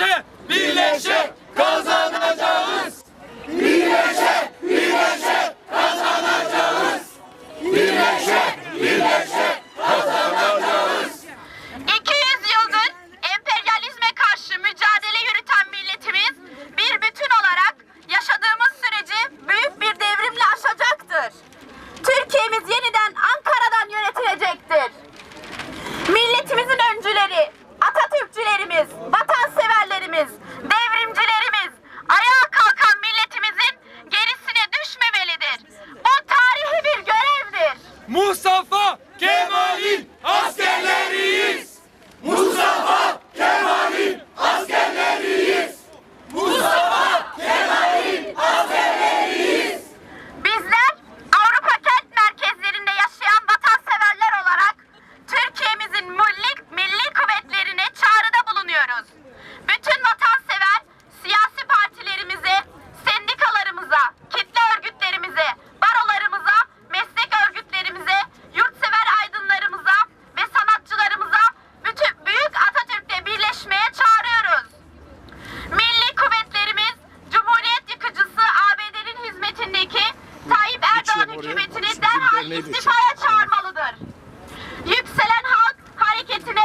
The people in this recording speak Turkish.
birleşe, birleşe Mustafa istifaya çağırmalıdır. Yükselen halk hareketine